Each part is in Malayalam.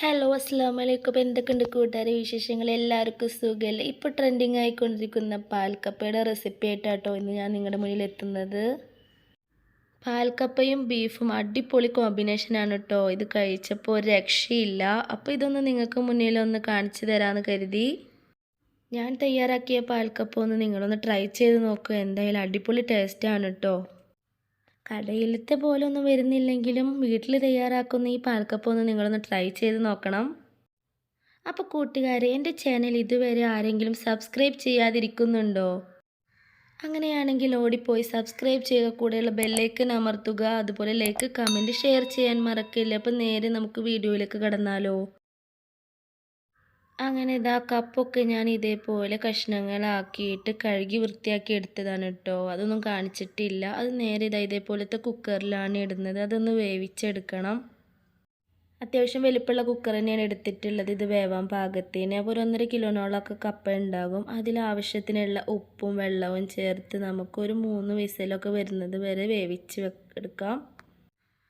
ഹലോ അസ്സാം വലൈക്കും അപ്പോൾ എന്തൊക്കെയുണ്ട് കൂട്ടുകാരെ വിശേഷങ്ങൾ? എല്ലാവർക്കും സുഖമല്ലേ ഇപ്പോൾ ട്രെൻഡിങ് ആയിക്കൊണ്ടിരിക്കുന്ന പാൽക്കപ്പയുടെ റെസിപ്പി ആയിട്ടാട്ടോ ഇന്ന് ഞാൻ നിങ്ങളുടെ മുന്നിൽ എത്തുന്നത്. പാൽക്കപ്പയും ബീഫും അടിപൊളി കോമ്പിനേഷനാണ് കേട്ടോ ഇത് കഴിച്ചപ്പോൾ ഒരു രക്ഷയില്ല. അപ്പോൾ ഇതൊന്ന് നിങ്ങൾക്ക് മുന്നിൽ ഒന്ന് കാണിച്ചു തരാമെന്ന് കരുതി. ഞാൻ തയ്യാറാക്കിയ പാൽക്കപ്പ ഒന്ന് നിങ്ങളൊന്ന് ട്രൈ ചെയ്ത് നോക്കുക എന്തായാലും അടിപൊളി ടേസ്റ്റാണ് കേട്ടോ കടയിലത്തെ പോലെ ഒന്നും വരുന്നില്ലെങ്കിലും വീട്ടിൽ തയ്യാറാക്കുന്ന ഈ പാൽക്കപ്പം ഒന്ന് നിങ്ങളൊന്ന് ട്രൈ ചെയ്ത് നോക്കണം. അപ്പോൾ കൂട്ടുകാരെ എന്റെ ചാനൽ ഇതുവരെ ആരെങ്കിലും സബ്സ്ക്രൈബ് ചെയ്യാതിരിക്കുന്നുണ്ടോ? അങ്ങനെയാണെങ്കിൽ ഓടിപ്പോയി സബ്സ്ക്രൈബ് ചെയ്യുക കൂടെയുള്ള ബെല്ലൈക്കൻ അമർത്തുക അതുപോലെ ലൈക്ക് കമന്റ് ഷെയർ ചെയ്യാൻ മറക്കില്ല? അപ്പോൾ നേരെ നമുക്ക് വീഡിയോയിലേക്ക് കടന്നാലോ? അങ്ങനെ ഇതാ കപ്പൊക്കെ ഞാൻ ഇതേപോലെ കഷ്ണങ്ങളാക്കിയിട്ട് കഴുകി വൃത്തിയാക്കി എടുത്തതാണ് കേട്ടോ. അതൊന്നും കാണിച്ചിട്ടില്ല. അത് നേരെ ഇതാ ഇതേപോലത്തെ കുക്കറിലാണ് ഇടുന്നത്. അതൊന്ന് വേവിച്ചെടുക്കണം. അത്യാവശ്യം വലിപ്പമുള്ള കുക്കർ തന്നെയാണ് എടുത്തിട്ടുള്ളത് ഇത് വേവാൻ പാകത്തിന്. അപ്പോൾ ഒരു ഒന്നര കിലോനോളമൊക്കെ കപ്പ ഉണ്ടാകും. അതിലാവശ്യത്തിനുള്ള ഉപ്പും വെള്ളവും ചേർത്ത് നമുക്കൊരു മൂന്ന് വിസലൊക്കെ വരുന്നത് വരെ വേവിച്ച് എടുക്കാം.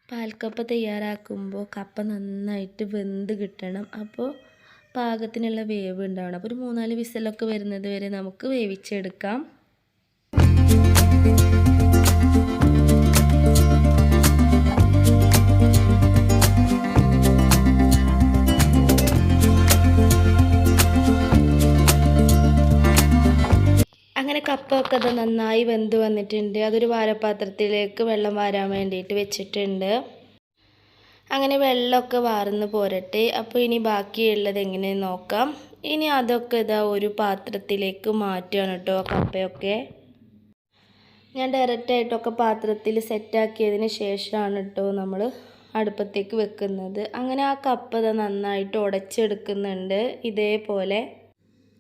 പാൽക്കപ്പ തയ്യാറാക്കുമ്പോൾ കപ്പ നന്നായിട്ട് വെന്ത് കിട്ടണം. അപ്പോൾ പാകത്തിനുള്ള വേവ് ഉണ്ടാവണം. അപ്പോൾ ഒരു മൂന്നാൽ വിസലൊക്കെ വരുന്നത് വരെ നമുക്ക് വേവിച്ചെടുക്കാം. അങ്ങനെ കപ്പൊക്കെ അത് നന്നായി വെന്ത് വന്നിട്ടുണ്ട്. അതൊരു വാരപാത്രത്തിലേക്ക് വെള്ളം വാരാൻ വേണ്ടിയിട്ട് വെച്ചിട്ടുണ്ട്. അങ്ങനെ വെള്ളമൊക്കെ വാർന്ന് പോരട്ടെ. അപ്പോൾ ഇനി ബാക്കിയുള്ളത് എങ്ങനെ നോക്കാം. ഇനി അതൊക്കെ ഇതാ ഒരു പാത്രത്തിലേക്ക് മാറ്റുകയാണ് കേട്ടോ കപ്പയൊക്കെ. ഞാൻ ഡയറക്റ്റായിട്ടൊക്കെ പാത്രത്തിൽ സെറ്റാക്കിയതിന് ശേഷമാണ് കേട്ടോ നമ്മൾ അടുപ്പത്തേക്ക് വെക്കുന്നത്. അങ്ങനെ ആ കപ്പ നന്നായിട്ട് ഉടച്ചെടുക്കുന്നുണ്ട്. ഇതേപോലെ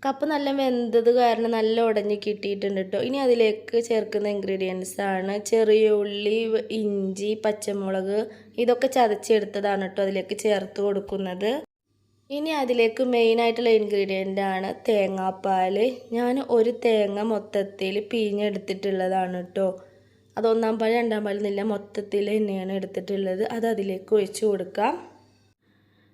കപ്പ് നല്ല വെന്തത് കാരണം നല്ല ഉടഞ്ഞ് കിട്ടിയിട്ടുണ്ട് കേട്ടോ ഇനി അതിലേക്ക് ചേർക്കുന്ന ഇൻഗ്രീഡിയൻസ് ആണ് ചെറിയ ഉള്ളി ഇഞ്ചി പച്ചമുളക് ഇതൊക്കെ ചതച്ചെടുത്തതാണ് കേട്ടോ അതിലേക്ക് ചേർത്ത് കൊടുക്കുന്നത്. ഇനി അതിലേക്ക് മെയിൻ ആയിട്ടുള്ള ഇൻഗ്രീഡിയന്റ് ആണ് തേങ്ങാപ്പാൽ ഞാൻ ഒരു തേങ്ങ മൊത്തത്തിൽ പിഴിഞ്ഞെടുത്തിട്ടുള്ളതാണ് കേട്ടോ അത് ഒന്നാം പാൽ രണ്ടാം പാൽ എന്നില്ല മൊത്തത്തിൽ തന്നെയാണ് എടുത്തിട്ടുള്ളത്. അത് അതിലേക്ക് ഒഴിച്ചു കൊടുക്കാം.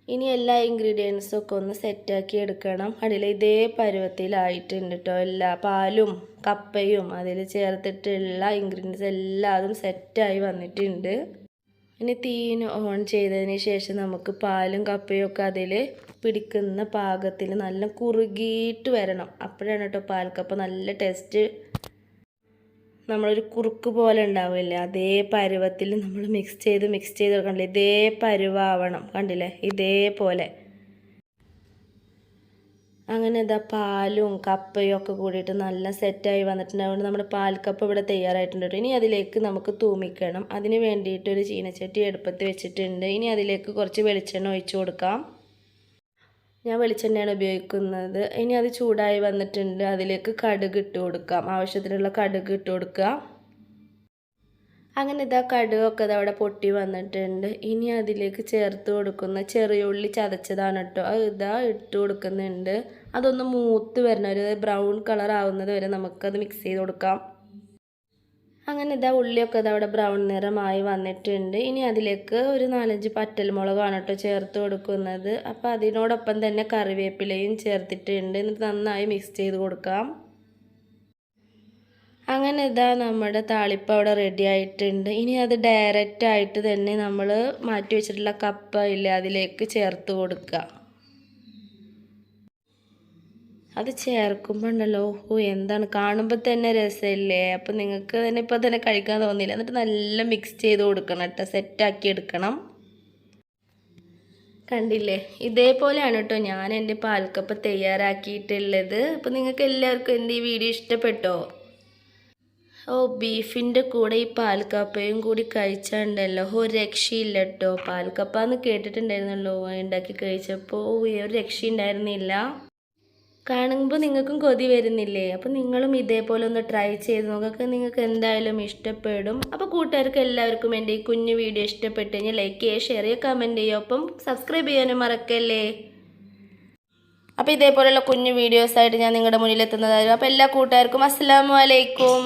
ഇനി എല്ലാ ഇൻഗ്രീഡിയൻസും ഒക്കെ ഒന്ന് സെറ്റാക്കി എടുക്കണം. അതിൽ ഇതേ പരുവത്തിലായിട്ടുണ്ട് കേട്ടോ എല്ലാ പാലും കപ്പയും അതിൽ ചേർത്തിട്ടുള്ള ഇൻഗ്രീഡിയൻസ് എല്ലാതും സെറ്റായി വന്നിട്ടുണ്ട്. ഇനി തീന് ഓൺ ചെയ്തതിന് ശേഷം നമുക്ക് പാലും കപ്പയും ഒക്കെ അതിൽ പിടിക്കുന്ന പാകത്തിൽ നല്ല കുറുകിയിട്ട് വരണം. അപ്പോഴാണ് കേട്ടോ പാൽക്കപ്പ നല്ല ടേസ്റ്റ് നമ്മളൊരു കുറുക്ക് പോലെ ഉണ്ടാവില്ലേ? അതേ പരുവത്തിൽ നമ്മൾ മിക്സ് ചെയ്ത് മിക്സ് ചെയ്ത് കണ്ടില്ലേ ഇതേ പരുവാവണം. കണ്ടില്ലേ? ഇതേപോലെ. അങ്ങനെ ഇതാ പാലും കപ്പയും ഒക്കെ കൂടിയിട്ട് നല്ല സെറ്റായി വന്നിട്ടുണ്ട് നമ്മുടെ പാൽക്കപ്പ് ഇവിടെ തയ്യാറായിട്ടുണ്ട് ഇനി അതിലേക്ക് നമുക്ക് തൂമിക്കണം. അതിന് വേണ്ടിയിട്ട് ഒരു ചീനച്ചട്ടി എടുപ്പത്ത് വെച്ചിട്ടുണ്ട്. ഇനി അതിലേക്ക് കുറച്ച് വെളിച്ചെണ്ണ ഒഴിച്ചു കൊടുക്കാം. ഞാൻ വെളിച്ചെണ്ണയാണ് ഉപയോഗിക്കുന്നത്. ഇനി അത് ചൂടായി വന്നിട്ടുണ്ട്. അതിലേക്ക് കടുക് ഇട്ട് കൊടുക്കാം. ആവശ്യത്തിനുള്ള കടുക് ഇട്ട് കൊടുക്കുക. അങ്ങനെ ഇതാ കടുകൊക്കെ അവിടെ പൊട്ടി വന്നിട്ടുണ്ട്. ഇനി അതിലേക്ക് ചേർത്ത് കൊടുക്കുന്ന ചെറിയ ഉള്ളി ചതച്ചതാണ് കേട്ടോ. അത് ഇതാ ഇട്ട് കൊടുക്കുന്നുണ്ട്. അതൊന്ന് മൂത്ത് വരണം. ഒരു ബ്രൗൺ കളർ ആവുന്നത് വരെ നമുക്കത് മിക്സ് ചെയ്ത് കൊടുക്കാം. അങ്ങനെ ഇതാ ഉള്ളിയൊക്കെ ഇതാ അവിടെ ബ്രൗൺ നിറമായി വന്നിട്ടുണ്ട്. ഇനി അതിലേക്ക് ഒരു നാലഞ്ച് പറ്റൽമുളകാണ് കേട്ടോ ചേർത്ത് കൊടുക്കുന്നത്. അപ്പോൾ അതിനോടൊപ്പം തന്നെ കറിവേപ്പിലയും ചേർത്തിട്ടുണ്ട്. എന്നിട്ട് നന്നായി മിക്സ് ചെയ്ത് കൊടുക്കാം. അങ്ങനെ ഇതാ നമ്മുടെ താളിപ്പ് അവിടെ റെഡി ആയിട്ടുണ്ട്. ഇനി അത് ഡയറക്റ്റ് ആയിട്ട് തന്നെ നമ്മൾ മാറ്റി വെച്ചിട്ടുള്ള കപ്പ ഇല്ലേ അതിലേക്ക് ചേർത്ത് കൊടുക്കുക. അത് ചേർക്കുമ്പോൾ ഉണ്ടല്ലോ ഓ എന്താണ്? കാണുമ്പോൾ തന്നെ രസമില്ലേ അപ്പം നിങ്ങൾക്ക് തന്നെ ഇപ്പോൾ തന്നെ കഴിക്കാൻ തോന്നില്ല എന്നിട്ട് നല്ല മിക്സ് ചെയ്ത് കൊടുക്കണം കേട്ടോ. സെറ്റാക്കി എടുക്കണം. കണ്ടില്ലേ? ഇതേപോലെയാണ് കേട്ടോ ഞാൻ എന്റെ പാൽക്കപ്പ് തയ്യാറാക്കിയിട്ടുള്ളത്. അപ്പോൾ നിങ്ങൾക്ക് എല്ലാവർക്കും എന്റെ ഈ വീഡിയോ ഇഷ്ടപ്പെട്ടോ? ഓ ബീഫിന്റെ കൂടെ ഈ പാൽക്കപ്പയും കൂടി കഴിച്ചാണ്ടല്ലോ. ഓ രക്ഷയില്ല കേട്ടോ. പാൽക്കപ്പ എന്ന് കേട്ടിട്ടുണ്ടായിരുന്നല്ലോ. ഉണ്ടാക്കി കഴിച്ചപ്പോൾ ഒരു രക്ഷയുണ്ടായിരുന്നില്ല. കാണുമ്പോൾ നിങ്ങൾക്കും കൊതി വരുന്നില്ലേ? അപ്പോൾ നിങ്ങളും ഇതേപോലെ ഒന്ന് ട്രൈ ചെയ്ത് നോക്കുക നിങ്ങൾക്ക് എന്തായാലും ഇഷ്ടപ്പെടും. അപ്പോൾ കൂട്ടുകാർക്ക് എല്ലാവർക്കും എന്റെ ഈ കുഞ്ഞു വീഡിയോ ഇഷ്ടപ്പെട്ടു കഴിഞ്ഞാൽ ലൈക്ക് ചെയ്യുക ഷെയർ ചെയ്യുക കമന്റ് ചെയ്യുക. ഒപ്പം സബ്സ്ക്രൈബ് ചെയ്യാനും മറക്കല്ലേ? അപ്പോൾ ഇതേപോലെയുള്ള കുഞ്ഞു വീഡിയോസായിട്ട് ഞാൻ നിങ്ങളുടെ മുന്നിൽ എത്തുന്നതായിരുന്നു അപ്പോൾ എല്ലാ കൂട്ടുകാർക്കും അസ്സാം വലൈക്കും